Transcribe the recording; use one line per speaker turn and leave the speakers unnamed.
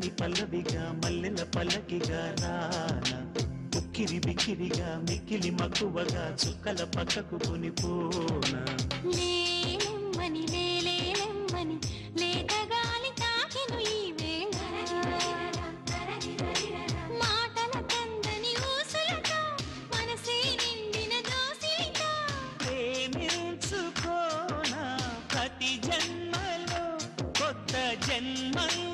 పల్లని పల్లవిగా మల్లెల పల్లకిగా రాన. ఉక్కిరి బిక్కిరిగా మిక్కిలి మక్కువగా చుక్కల పక్కకు కొనిపోనా.
లేమ్మని లేలేమ్మని తాకిను ఈ మాటల కందని ఊసులతో మనసే నిండిన దోసిలితో
ప్రతి జన్మలో కొత్త జన్మలో